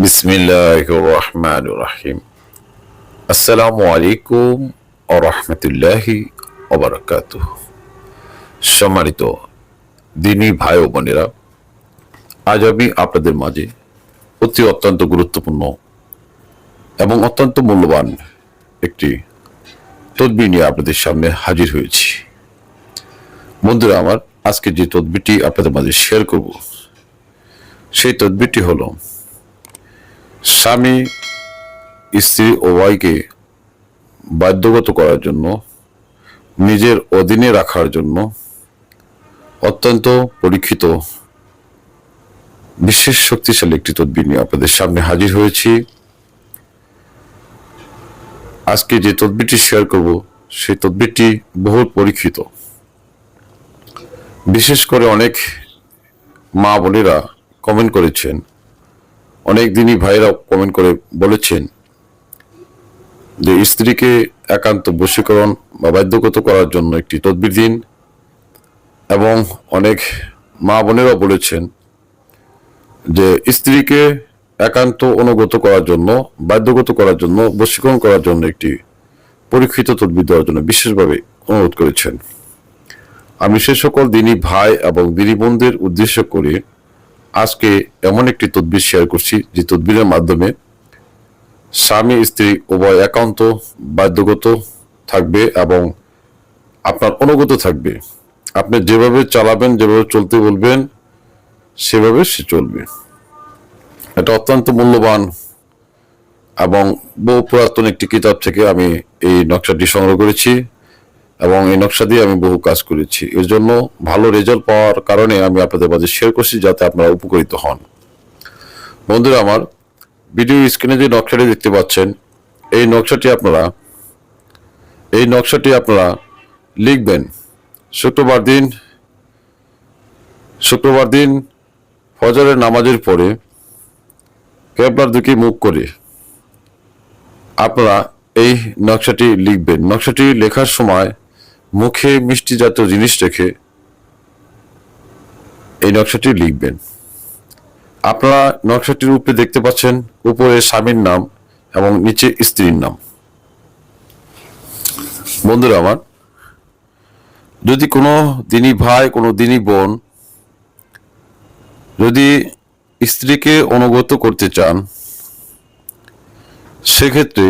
বিসমিল্লাহ রহমান রাহিম আসসালামু আলাইকুম ও রহমতুল্লাহি ওবরাকাত সম্মানিত দিনী ভাই ও বোনেরা, আজ আমি আপনাদের মাঝে অতি অত্যন্ত গুরুত্বপূর্ণ এবং অত্যন্ত মূল্যবান একটি তদবির নিয়ে আপনাদের সামনে হাজির হয়েছি। বন্ধুরা, আমার আজকে যে তদবিরটি আপনাদের মাঝে শেয়ার করব, সেই তদবিরটি হলো স্বামী, স্ত্রী ও ভাইকে বাধ্যগত করার জন্য, নিজের অধীনে রাখার জন্য অত্যন্ত পরীক্ষিত, বিশেষ শক্তিশালী একটি তদবির নিয়ে আপনাদের সামনে হাজির হয়েছি। আজকে যে তদবিরটি শেয়ার করব, সেই তদবিরটি বহুল পরীক্ষিত। বিশেষ করে অনেক মা বোনেরা কমেন্ট করেছেন অনেক দিনই ভাইরা কমেন্ট করে বলেছেন যে স্ত্রীকে একান্ত বশীকরণ বা বাধ্যগত করার জন্য একটি তদবির দিন এবং অনেক মা বোনেরা বলেছেন যে স্ত্রীকে একান্ত অনুগত করার জন্য, বাধ্যগত করার জন্য, বশীকরণ করার জন্য একটি পরীক্ষিত তদবির দেওয়ার জন্য বিশেষভাবে অনুরোধ করেছেন। আমি সে সকল দিনী ভাই এবং দিনী বোনদের উদ্দেশ্য করে আজকে এমন একটি তদবির শেয়ার করছি, যে তদবিরের মাধ্যমে স্বামী, স্ত্রী, উভয় একান্ত, বাধ্যগত থাকবে এবং আপনার অনুগত থাকবে। আপনি যেভাবে চালাবেন, যেভাবে চলতে বলবেন, সেভাবে সে চলবে। এটা অত্যন্ত মূল্যবান এবং বহু পুরাতন একটি কিতাব থেকে আমি এই নকশাটি সংগ্রহ করেছি। এবং এই নকশা দিয়ে আমি বহু কাজ করেছি। এর জন্য ভালো রেজাল্ট পাওয়ার কারণে আমি আপনাদের মাঝে শেয়ার করছি যাতে আপনারা উপকৃত হন। বন্ধুরা আমার ভিডিও স্ক্রিনে যে নকশাটি দেখতে পাচ্ছেন, এই নকশাটি আপনারা, এই নকশাটি আপনারা লিখবেন। শুক্রবার দিন শুক্রবার দিন ফজরের নামাজের পরে কেবলার দিকে মুখ করে আপনারা এই নকশাটি লিখবেন। নকশাটি লেখার সময় মুখে মিষ্টি জাতীয় জিনিস রেখে এই নকশাটি লিখবেন। আপনারা নকশাটির উপরে দেখতে পাচ্ছেন, উপরে স্বামীর নাম এবং নিচে স্ত্রীর নাম। বন্ধুরা আমার, যদি কোনো দিনী ভাই, কোনো দিনী বোন যদি স্ত্রীকে অনুগত করতে চান, সেক্ষেত্রে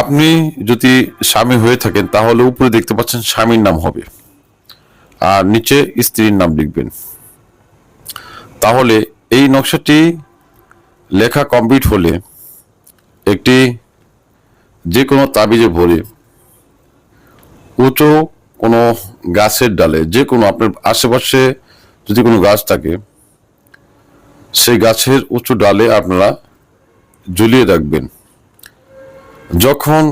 আপনি যদি স্বামী হয়ে থাকেন, তাহলে উপরে দেখতে পাচ্ছেন স্বামীর নাম হবে। আর নিচে স্ত্রীর নাম লিখবেন। তাহলে এই নকশাটি লেখা কমপ্লিট হলে একটি যে কোনো তাবিজে ভরে উঁচু কোনো গাছের ডালে যে কোনো আপনার আশেপাশে যদি কোনো গাছ থাকে, সেই গাছের উঁচু ডালে আপনারা ঝুলিয়ে রাখবেন। যখন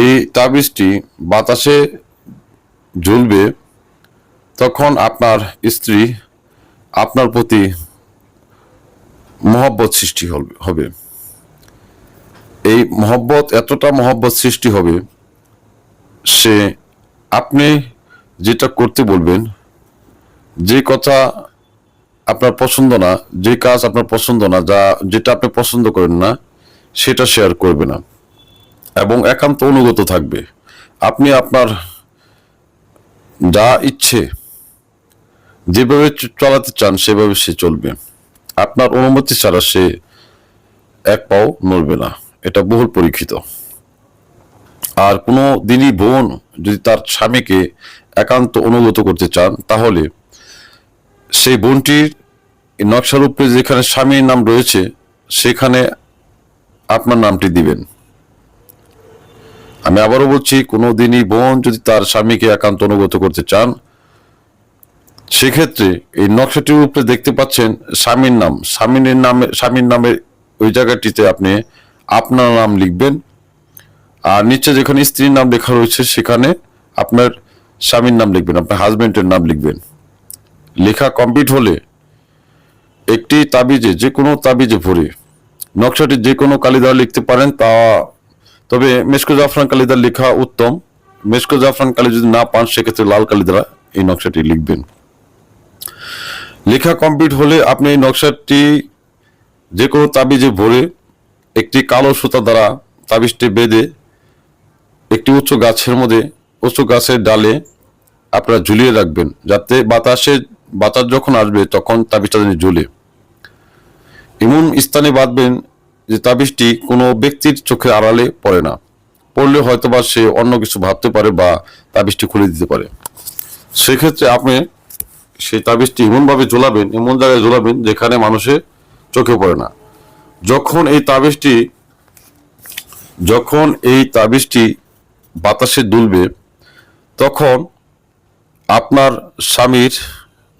এই তাবিজটি বাতাসে ঝুলবে, তখন আপনার স্ত্রী আপনার প্রতি মহব্বত সৃষ্টি হবে। এই মহব্বত এতটা মহব্বত সৃষ্টি হবে, সে আপনি যেটা করতে বলবেন, যে কথা আপনার পছন্দ না, যে কাজ আপনার পছন্দ না, যা যেটা আপনি পছন্দ করেন না সেটা শেয়ার করবে না। এবং একান্ত অনুগত থাকবে। আপনি আপনার যা ইচ্ছে, যেভাবে চালাতে চান, সেভাবে সে চলবে। আপনার অনুমতি ছাড়া সে এক পাও নড়বে না। এটা বহুল পরীক্ষিত। আর কোনো দিনই বোন যদি তার স্বামীকে একান্ত অনুগত করতে চান, তাহলে সেই বোনটির নকশার উপরে যেখানে স্বামীর নাম রয়েছে, সেখানে আপনার নামটি দিবেন। আমি আবারও বলছি কোনো দিনই বোন যদি তার স্বামীকে একান্ত অনুগত করতে চান, সেক্ষেত্রে এই নকশাটির উপরে দেখতে পাচ্ছেন স্বামীর নাম। স্বামীর নামে, স্বামীর নামের ওই জায়গাটিতে আপনি আপনার নাম লিখবেন। আর নিচে যেখানে স্ত্রীর নাম লেখা রয়েছে, সেখানে আপনার স্বামীর নাম লিখবেন, আপনার হাজবেন্ডের নাম লিখবেন। লেখা কমপ্লিট হলে একটি তাবিজে, যে কোনো তাবিজে ভরে নকশাটি যে কোনো কালিদা লিখতে পারেন, তা তবে মেশকো জাফরান কালিদা লেখা উত্তম। মেশকো জাফরান কালি যদি না পান, সেক্ষেত্রে লাল কালি দ্বারা এই নকশাটি লিখবেন। লেখা কমপ্লিট হলে আপনি এই নকশাটি যে কোনো তাবিজে ভরে একটি কালো সুতা দ্বারা তাবিজটি বেঁধে একটি উঁচু গাছের মধ্যে উঁচু গাছের ডালে আপনারা ঝুলিয়ে রাখবেন, যাতে বাতাসে, বাতাস যখন আসবে তখন তাবিজটা যেন ঝুলে এমন স্থানে বাঁধবেন যে তাবিজটি কোনো ব্যক্তির চোখের আড়ালে পড়ে না। পড়লে হয়তো বা সে অন্য কিছু ভাবতে পারে বা তাবিজটি খুলে দিতে পারে। সেক্ষেত্রে আপনি সেই তাবিজটি এমনভাবে ঝোলাবেন, এমন জায়গায় ঝোলাবেন যেখানে মানুষের চোখে পড়ে না। যখন এই তাবিজটি, যখন এই তাবিজটি বাতাসে দুলবে, তখন আপনার স্বামীর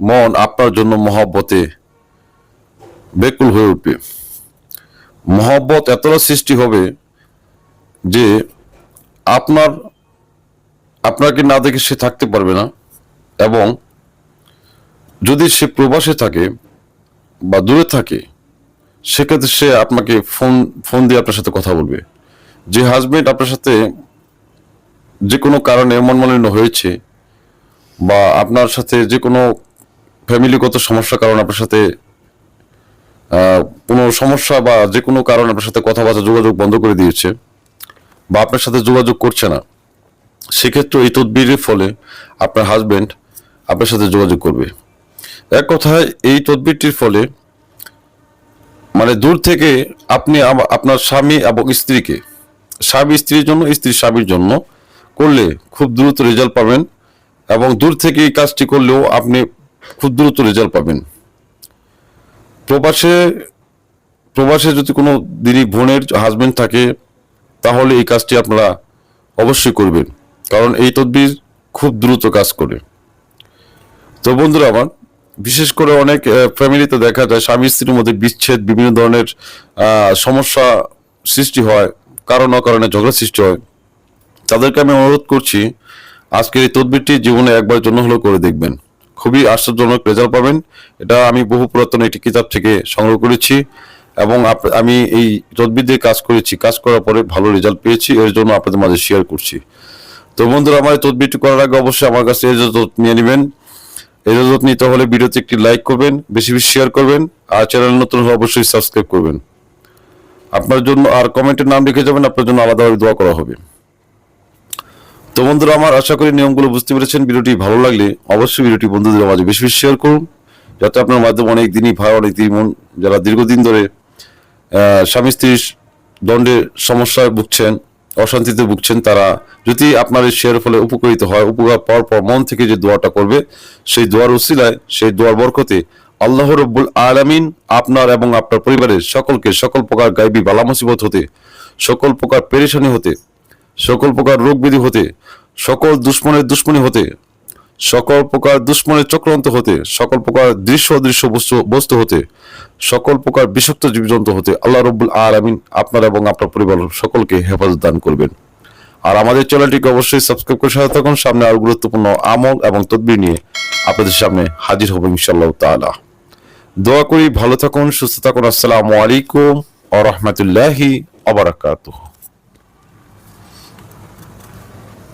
মন আপনার জন্য মহব্বতে বেকুল হয়ে উঠবে। মহব্বত এতটা সৃষ্টি হবে যে আপনার, আপনাকে না দেখে সে থাকতে পারবে না এবং যদি সে প্রবাসে থাকে বা দূরে থাকে, সেক্ষেত্রে সে আপনাকে ফোন ফোন দিয়ে আপনার সাথে কথা বলবে। যে হাজবেন্ড আপনার সাথে যে কোনো কারণে মনমালিন্য হয়েছে বা আপনার সাথে যে কোনো ফ্যামিলিগত সমস্যার কারণে আপনার সাথে কোনো সমস্যা বা যে কোনো কারণে আপনার সাথে কথাবার্তা যোগাযোগ বন্ধ করে দিয়েছে বা আপনার সাথে যোগাযোগ করছে না, সেক্ষেত্রে এই তদবিরের ফলে আপনার হাজবেন্ড আপনার সাথে যোগাযোগ করবে। এক কথায়, এই তদবিরটির ফলে মানে দূর থেকে আপনি আপনার স্বামী এবং স্ত্রীকে, স্বামী স্ত্রীর জন্য, স্ত্রী স্বামীর জন্য করলে খুব দ্রুত রেজাল্ট পাবেন এবং দূর থেকে এই কাজটি করলেও আপনি খুব দ্রুত রেজাল্ট পাবেন। প্রবাসে প্রবাসে যদি কোনো দিনই বোনের হাজব্যান্ড থাকে, তাহলে এই কাজটি আপনারা অবশ্যই করবেন। কারণ এই তদবির খুব দ্রুত কাজ করে। তো বন্ধুরা আমার, বিশেষ করে অনেক ফ্যামিলিতে দেখা যায়, স্বামী স্ত্রীর মধ্যে বিচ্ছেদ, বিভিন্ন ধরনের সমস্যা সৃষ্টি হয়, কারণ অকারণে ঝগড়া সৃষ্টি হয়। তাদেরকে আমি অনুরোধ করছি, আজকের এই তদবিরটি জীবনে একবার জন্য হলেও করে দেখবেন। খুবই আশ্চর্যজনক রেজাল্ট পাবেন। এটা আমি বহু পুরাতন একটি কিতাব থেকে সংগ্রহ করেছি এবং আমি এই তদবির দিয়ে কাজ করেছি। কাজ করার পরে ভালো রেজাল্ট পেয়েছি, এর জন্য আপনাদের মাঝে শেয়ার করছি। তো বন্ধুরা, আমার তদবিরটি করার আগে অবশ্যই আমার কাছে এজাজত নিয়ে নেবেন। এজাজত নিতে হলে ভিডিওতে একটি লাইক করবেন, বেশি বেশি শেয়ার করবেন, আর চ্যানেল নতুন হলে অবশ্যই সাবস্ক্রাইব করবেন। আপনার জন্য আর কমেন্টের নাম লিখে যাবেন, আপনার জন্য আলাদাভাবে দোয়া করা হবে। তো বন্ধুরা, আমার আশা করি নিয়মগুলো বুঝতে পেরেছেন। ভিডিওটি ভালো লাগলে অবশ্যই ভিডিওটি বন্ধুদের মাঝে বেশি বেশি শেয়ার করুন, যাতে আপনার মাধ্যমে অনেক দিনই ভাই অনেক দিন মন যারা দীর্ঘদিন ধরে স্বামী স্ত্রীর দণ্ডের সমস্যায় ভুগছেন, অশান্তিতে ভুগছেন, তারা যদি আপনার এই শেয়ার ফলে উপকৃত হয়, উপকার পাওয়ার পর মন থেকে যে দোয়াটা করবে, সেই দোয়ার উসিলায়, সেই দোয়ার বরকতে আল্লাহ রব্বুল আলামিন আপনার এবং আপনার পরিবারের সকলকে সকল প্রকার গাইবী বালা মুসিবত হতে, সকল প্রকার পেরেশানি হতে সকল প্রকার রোগ ব্যাধি হতে, সকল দুশ্মনের দুশ্মনী হতে, সকল প্রকার দুশ্মনের চক্রান্ত হতে, সকল প্রকার দৃশ্য অদৃশ্য বস্তু বস্তু হতে, সকল প্রকার বিষাক্ত জীবজন্তু হতে, আল্লাহ রব্বুল আলামিন আপনার এবং আপনার পরিবার সকলকে হেফাজত দান করবেন। আর আমাদের চ্যানেলটিকে অবশ্যই সাবস্ক্রাইব করে সাথে থাকুন। সামনে আরও গুরুত্বপূর্ণ আমল এবং তদবির নিয়ে আপনাদের সামনে হাজির হব ইনশাআল্লাহ তাআলা। দোয়া করি ভালো থাকুন, সুস্থ থাকুন। আসসালামু আলাইকুম ওয়া রাহমাতুল্লাহি ওয়া বারাকাতুহু।